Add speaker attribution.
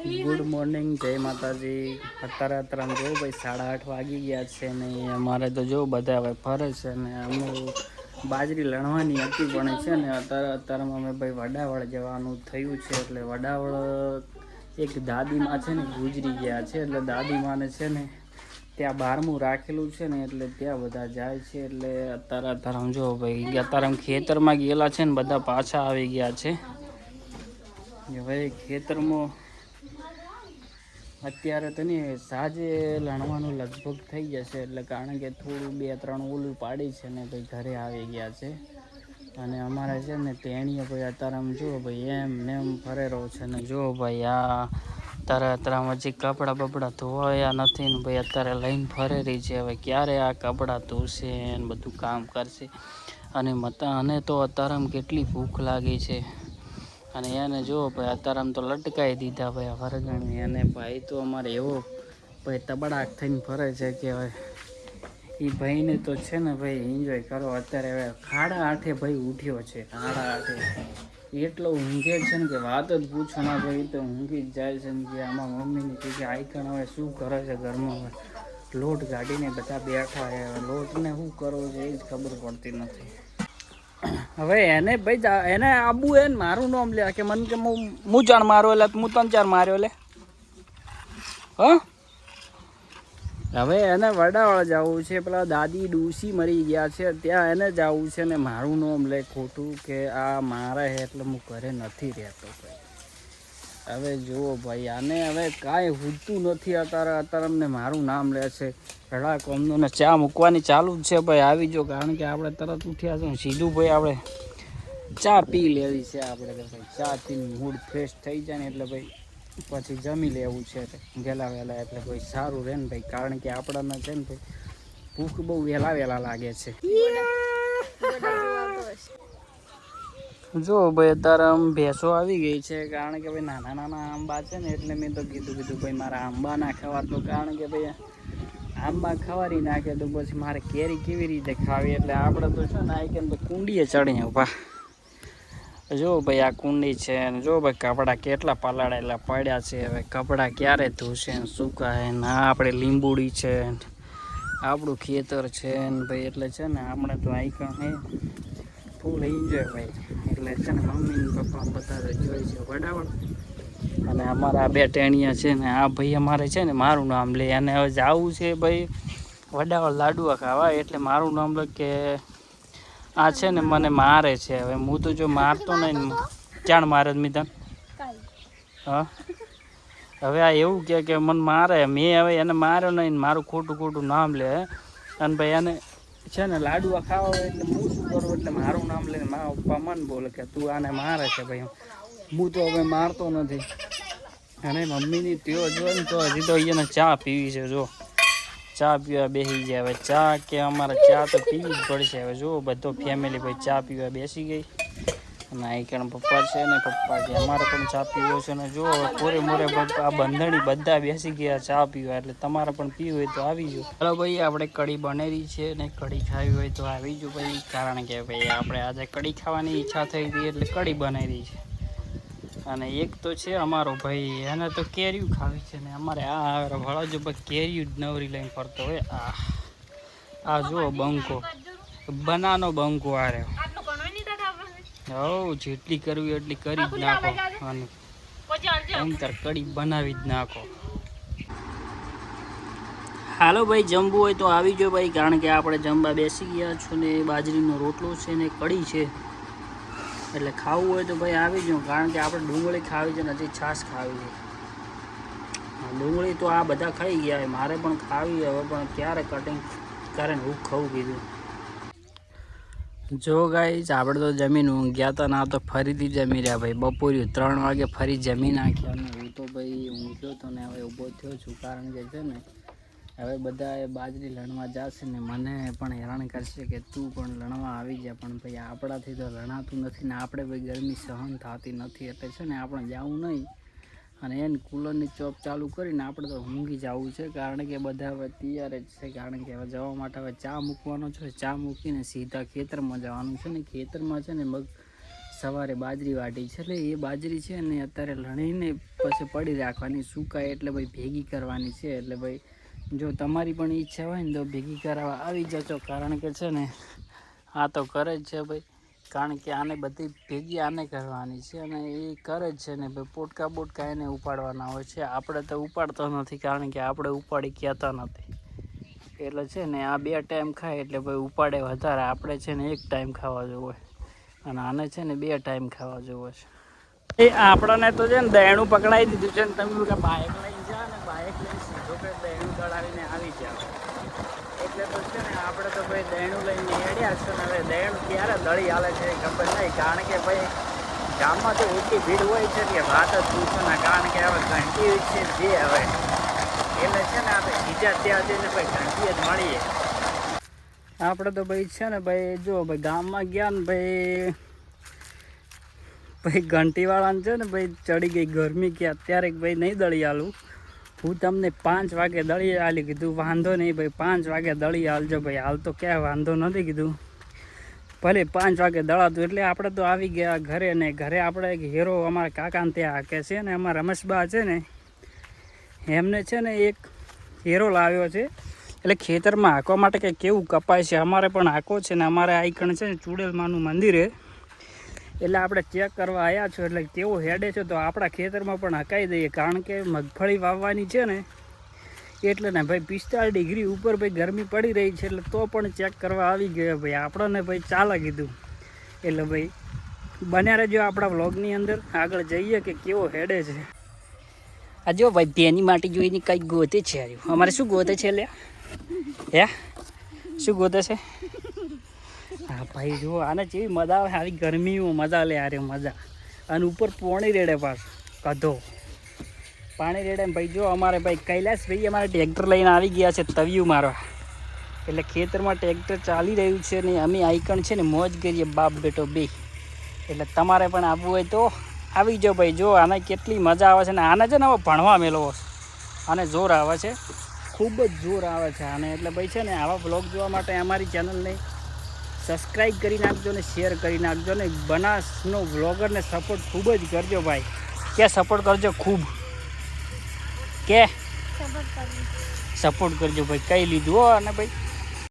Speaker 1: Good morning, જય માતાજી. અત્યારે અત્યારે જો ભાઈ સાડા આઠ વાગી ગયા છે ને અમારે તો જો બધા હવે ફરે છે ને અમે બાજરી લણવાની હતી પણ છે ને અત્યારે અત્યારમાં અમે ભાઈ વડાવળ જવાનું થયું છે એટલે વડાવળ એક દાદીમાં છે ને ગુજરી ગયા છે એટલે દાદીમાને છે ને ત્યાં બારમું રાખેલું છે ને એટલે ત્યાં બધા જાય છે એટલે અત્યારે અત્યારે જો ભાઈ અત્યારે ખેતરમાં ગયેલા છે ને બધા પાછા આવી ગયા છે. ભાઈ ખેતરમાં અત્યારે તો નહીં, સાંજે લણવાનું લગભગ થઈ જશે, એટલે કારણ કે થોડું બે ત્રણ ઓલું પાડી છે ને ભાઈ ઘરે આવી ગયા છે. અને અમારે છે ને તેણીએ ભાઈ અત્યારે આમ જુઓ ભાઈ, એમ ને એમ ફરેરો છે ને જુઓ ભાઈ, આ અત્યારે અત્યારે હજી કપડાં બપડાં ધોવાયા નથી ને ભાઈ, અત્યારે લઈને ફરેરી છે, હવે ક્યારે આ કપડાં ધોશે ને બધું કામ કરશે. અને મતા, અને તો અત્યારે કેટલી ભૂખ લાગી છે. અને એને જુઓ ભાઈ, અત્યારે આમ તો લટકાવી દીધા ભાઈ વરગણી અને ભાઈ તો અમારે એવો ભાઈ તબડાક થઈને ફરે છે કે હવે એ ભાઈને તો છે ને ભાઈ એન્જોય કરો. અત્યારે હવે ખાડા આઠે ભાઈ ઉઠ્યો છે, ખાડા આઠે એટલો ઊંઘે છે ને કે વાત જ પૂછો ના ભાઈ તો ઊંઘી જ જાય છે ને કે આમાં મમ્મીની કે કે આઈકણ હવે શું કરે છે ઘરમાં? હવે લોટ કાઢીને બધા બેઠા છે. લોટને શું કરવો છે એ જ ખબર પડતી નથી. હવે એને ભાઈ એને આબુ એ મારું નામ લે, કે મને કે હું હું ચાર માર્યો એટલે હું ત્રણ ચાર માર્યો લે. હ? હવે એને વડાવાળા જવું છે, પેલા દાદી ડૂસી મરી ગયા છે, ત્યાં એને જવું છે ને મારું નામ લે ખોટું કે આ મારે એટલે હું ઘરે નથી રહેતો ભાઈ હવે જુઓ ભાઈ, આને હવે કાંઈ હુજતું નથી અત્યારે. અત્યારે અમને મારું નામ લે છે. રડા કોમનું ચા મૂકવાની ચાલુ જ છે ભાઈ, આવી જો, કારણ કે આપણે તરત ઉઠ્યા છે સીધું ભાઈ આપણે ચા પી લેવી છે આપણે ભાઈ. ચા પીને મૂડ ફ્રેશ થઈ જાય ને એટલે ભાઈ, પછી જમી લેવું છે વહેલા વહેલા એટલે ભાઈ સારું રહે ને ભાઈ, કારણ કે આપણાને છે ને ભાઈ, ભૂખ બહુ વહેલા વહેલા લાગે છે. જો ભાઈ, અત્યારે આમ ભેંસો આવી ગઈ છે, કારણ કે ભાઈ નાના નાના આંબા છે ને, એટલે મેં તો કીધું કીધું, ભાઈ, મારા આંબા ના ખવાતો કારણ કે ભાઈ, આંબા ખવારી નાખે તો પછી મારે કેરી કેવી રીતે ખાવી? એટલે આપણે તો છે ને, આઈ કે કુંડીએ ચડીએ ઊભા. જો ભાઈ, આ કુંડી છે ને, જો ભાઈ, કપડાં કેટલા પલાળેલા પડ્યા છે, હવે કપડાં ક્યારે ધોશે ને સુકાય ને, આ આપણે લીંબુડી છે આપણું ખેતર છે ને, ભાઈ, એટલે છે ને, આપણે તો આઈકણ હે ફૂલ એન્જોય ભાઈ. એટલે છે ને મમ્મી પપ્પા બધા જોઈ છે બરાબર અને અમારા બે ટેણિયા છે ને આ ભાઈ અમારે છે ને મારું નામ લે અને હવે જવું છે ભાઈ વડાવળ લાડુઆ ખાવા એટલે મારું નામ લે કે આ છે ને મને મારે છે હવે. હું તો જો મારતો નહીં ને ક્યાં મારે મિતન? હા? હવે આ એવું કે કે મને મારે મેં હવે એને માર્યો નહીં ને મારું ખોટું ખોટું નામ લે. અને ભાઈ એને છે ને લાડુઆ ખાવા હોય એટલે હું કરું એટલે મારું નામ લઈને મારા પપ્પા મને બોલે કે તું આને મારે છે ભાઈ હું તો હવે મારતો નથી. અને મમ્મીની તેઓ જો ને તો હજી તો એને ચા પીવી છે, જો. ચા પીવા બેસી ગયા. હવે ચા કે અમારે ચા તો પીવી જ પડશે. હવે જો, બધો ફેમિલી ભાઈ ચા પીવા બેસી ગઈ. અને આઈકણ પપ્પા છે ને, પપ્પા કે અમારે પણ ચા પીવો છે ને જો પૂરે મોરે આ બંધણી બધા બેસી ગયા ચા પીવા, એટલે તમારે પણ પીવું હોય તો આવી જાઓ. ચાલો ભાઈ, આપણે કઢી બનેલી છે ને કઢી ખાવી હોય તો આવી જાઓ ભાઈ, કારણ કે ભાઈ આપણે આજે કઢી ખાવાની ઈચ્છા થઈ હતી એટલે કઢી બનેલી છે. અને એક તો છે અમારો ભાઈ, એને તો કેરીયું ખાવી છે ને, અમારે આ ભળો જો ભાઈ કેરીયું જ નવરી લઈને ફરતો હોય. આ આ જુઓ બંકો, બનાનો બંકો આ રહ્યો હવ જેટલી કરવી એટલી કરી જ નાખો. અને અંતર કડી બનાવી જ નાખો. હાલો ભાઈ જમવું હોય તો આવી જાઓ ભાઈ કારણ કે આપણે જમવા બેસી ગયા છો ને બાજરીનો રોટલો છે ને કઢી છે. એટલે ખાવું હોય તો ભાઈ આવી જાઓ કારણ કે આપણે ડુંગળી ખાવી છે ને હજી છાશ ખાવી છે. ડુંગળી તો આ બધા ખાઈ ગયા મારે પણ ખાવી હવે પણ ક્યારે કટિંગ કરે ને હું ખાવું કીધું. જો ગાઈ આપણે તો જમીન ઊંઘ્યા હતા ના, તો ફરીથી જમી રહ્યા ભાઈ. બપોર્યું, ત્રણ વાગે ફરી જમી નાખ્યા અને હું તો ભાઈ ઊંઘ્યો હતો ને હવે ઊભો થયો છું, કારણ કે છે ને, હવે બધા એ બાજરી લણવા જશે ને મને પણ હેરાન કરશે કે તું પણ લણવા આવી જા. પણ ભાઈ, આપણાથી તો લણાતું નથી ને આપણે ભાઈ ગરમી સહન થતી નથી. એટલે છે ને, આપણે જવું નહીં. અને એને કુલરની ચોપ ચાલુ કરીને આપણે તો ઊંઘી જવું છે, કારણ કે બધા હવે તૈયાર જ છે, કારણ કે હવે જવા માટે હવે ચા મૂકવાનો છે, ચા મૂકીને સીધા ખેતરમાં જવાનું છે ને ખેતરમાં છે ને મગ સવારે બાજરી વાટી છે, એટલે એ બાજરી છે ને અત્યારે લણીને પછી પડી રાખવાની, સુકાય એટલે ભાઈ ભેગી કરવાની છે, એટલે ભાઈ જો તમારી પણ ઈચ્છા હોય ને તો ભેગી કરાવવા આવી જજો, કારણ કે છે ને આ તો કરે જ છે ભાઈ. કારણ કે આને બધી ભેગી આને કરવાની છે અને એ કરે જ છે ને ભાઈ, પોટકા બોટકા એને ઉપાડવાના હોય છે. આપણે તો ઉપાડતો નથી કારણ કે આપણે ઉપાડી કહેતા નથી. એટલે છે ને આ બે ટાઈમ ખાય એટલે ભાઈ ઉપાડે વધારે. આપણે છે ને એક ટાઈમ ખાવા જેવું અને આને છે ને બે ટાઈમ ખાવા જેવું છે. એ આપણને તો છે ને દહેણું પકડાઈ દીધું છે ને તમે બાઇક લઈને જાઓ ને બાઇક લઈને સીધો કે દહેણું દળાવીને આવી જાવ તો છે આપણે તો ભાઈ દહેણું લઈને હેડ્યા છે ને, હવે દહેણું ક્યારે દળી હાલે છે ખબર નહીં. કારણ કે ભાઈ, ગામમાં તો એટલી ભીડ હોય છે કે વાત જ પૂછો ને, કારણ કે હવે ઘંટી છે જે હવે. એટલે છે ને, આપણે બીજા ત્યાં જઈને ભાઈ ઘંટી જ મળીએ. આપણે તો ભાઈ છે ને, ભાઈ, જો ભાઈ ગામમાં ગયા ને ભાઈ ભાઈ ઘંટીવાળાને છે ને, ભાઈ ચડી ગઈ ગરમી કે અત્યારે ભાઈ નહીં દળી આલું હું તમને પાંચ વાગે દળી આલી કીધું, વાંધો નહીં ભાઈ, પાંચ વાગે દળી આલજો ભાઈ, હાલ તો ક્યાં વાંધો નથી કીધું. ભલે પાંચ વાગે દળાતું, એટલે આપણે તો આવી ગયા ઘરે ને ઘરે આપણે એક હીરો અમારા કાકાને ત્યાં કે છે ને, અમારા રમેશબા છે ને, એમને છે ને એક હીરો લાવ્યો છે. એટલે ખેતરમાં હાંકવા માટે કંઈ કેવું કપાય છે? અમારે પણ હાંકો છે ને, અમારે આઈકણ છે ને, ચુડેલમાનું મંદિર છે. એટલે આપણે ચેક કરવા આવ્યા છો, એટલે કેવો હેડે છે તો આપણા ખેતરમાં પણ હકાઈ દઈએ, કારણ કે મગફળી વાવવાની છે ને, એટલે ને ભાઈ પિસ્તાળીસ ડિગ્રી ઉપર ભાઈ ગરમી પડી રહી છે, એટલે તો પણ ચેક કરવા આવી ગયો ભાઈ. આપણને ભાઈ ચાલે કીધું. એટલે ભાઈ, બન્યા રહેજો આપણા વ્લોગની અંદર, આગળ જઈએ કે કેવો હેડે છે. આ જો ભાઈ, તેની માટે જોઈને કંઈક ગોતે છે અમારે શું ગોતે છે લે હે? શું ગોતે છે? હા, ભાઈ જો આને જેવી મજા આવે આવી ગરમીમાં મજા લે આરે મજા. અને ઉપર પોણી રેડે પાછ, કધો. પાણી રેડે ભાઈ જો અમારે ભાઈ કૈલાસભાઈ અમારે ટ્રેક્ટર લઈને આવી ગયા છે તવિયું મારવા. એટલે ખેતરમાં ટ્રેક્ટર ચાલી રહ્યું છે ને, અમે આઈકણ છે ને, મોજ કરીએ, બાપ બેટો, બે. એટલે તમારે પણ આવવું હોય તો આવી જાઓ, ભાઈ જો આને કેટલી મજા આવે છે ને, આને છે ને હવે ભણવા મેળવો આને જોર આવે છે, ખૂબ જ જોર આવે છે આને. એટલે ભાઈ, છે ને, આવા બ્લોગ જોવા માટે અમારી ચેનલને સબસ્ક્રાઈબ કરી નાખજો ને શેર કરી નાખજો ને બનાસનો વ્લોગરને સપોર્ટ ખૂબ જ કરજો ભાઈ. કે સપોર્ટ કરજો ખૂબ. કે? સપોર્ટ કરજો. ભાઈ. કઈ લીધું હો અને ભાઈ?